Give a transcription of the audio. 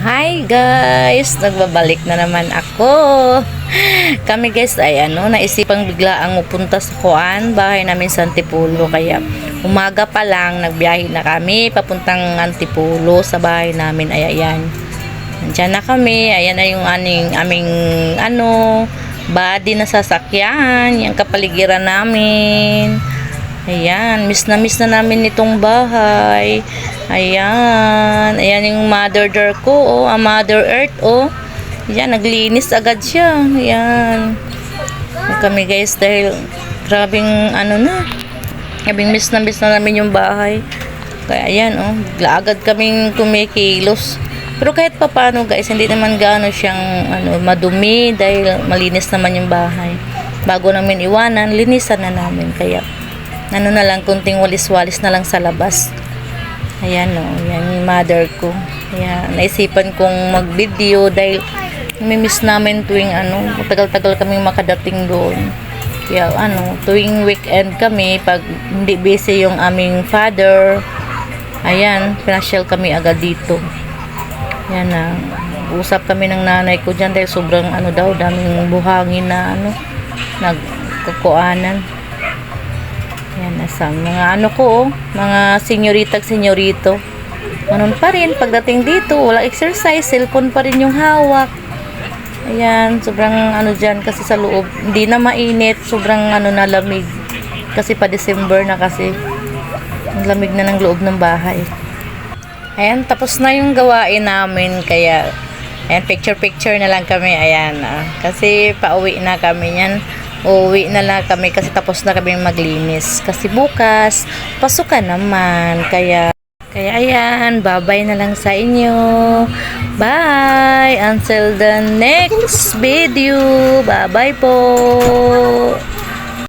Hi guys! Nagbabalik na naman ako. Kami guys ay ano, naisipang bigla ang upunta sa Kuan, bahay namin sa Antipulo. Kaya umaga pa lang, nagbiyahe na kami papuntang Antipulo sa bahay namin. Ay ayan. Nandiyan na kami. Ayan na yung aning, aming ano, body na sasakyan. Yung kapaligiran namin. Ayan, miss na miss na namin itong bahay. Ayan, ayan yung mother door ko, oh, ang mother earth, oh. Ayan, naglinis agad siya. Ayan. Kami guys, dahil grabing ano na, grabing miss na miss na namin yung bahay. Kaya ayan, oh, agad kaming kumikilos. Pero kahit pa paano guys, hindi naman gaano siyang ano, madumi dahil malinis naman yung bahay. Bago namin iwanan, linisan na namin. Kaya ano na lang, kunting walis-walis na lang sa labas. Ayan o, yan yung mother ko. Ayan, naisipan kong mag-video dahil namimiss namin tuwing ano, tagal-tagal kaming makadating doon. Kaya ano, tuwing weekend kami, pag hindi busy yung aming father, ayan, pinasyal kami agad dito. Ayan na, usap kami ng nanay ko dyan dahil sobrang ano daw, daming buhangin na ano, nagkakuanan. Nasa mga ano ko, oh, mga senyorita at senyorito. Ganun pa rin, pagdating dito, wala exercise, cellphone pa rin yung hawak. Ayan, sobrang ano dyan kasi sa loob, hindi na mainit, sobrang ano na lamig. Kasi pa December na kasi, ang lamig na ng loob ng bahay. Ayan, tapos na yung gawain namin, kaya, ayan, picture-picture na lang kami, ayan, ah, kasi pauwi na kami yan. Uuwi na lang kami kasi tapos na kami maglinis. Kasi bukas, pasukan naman. Kaya, kaya ayan, bye-bye na lang sa inyo. Bye! Until the next video. Bye-bye po!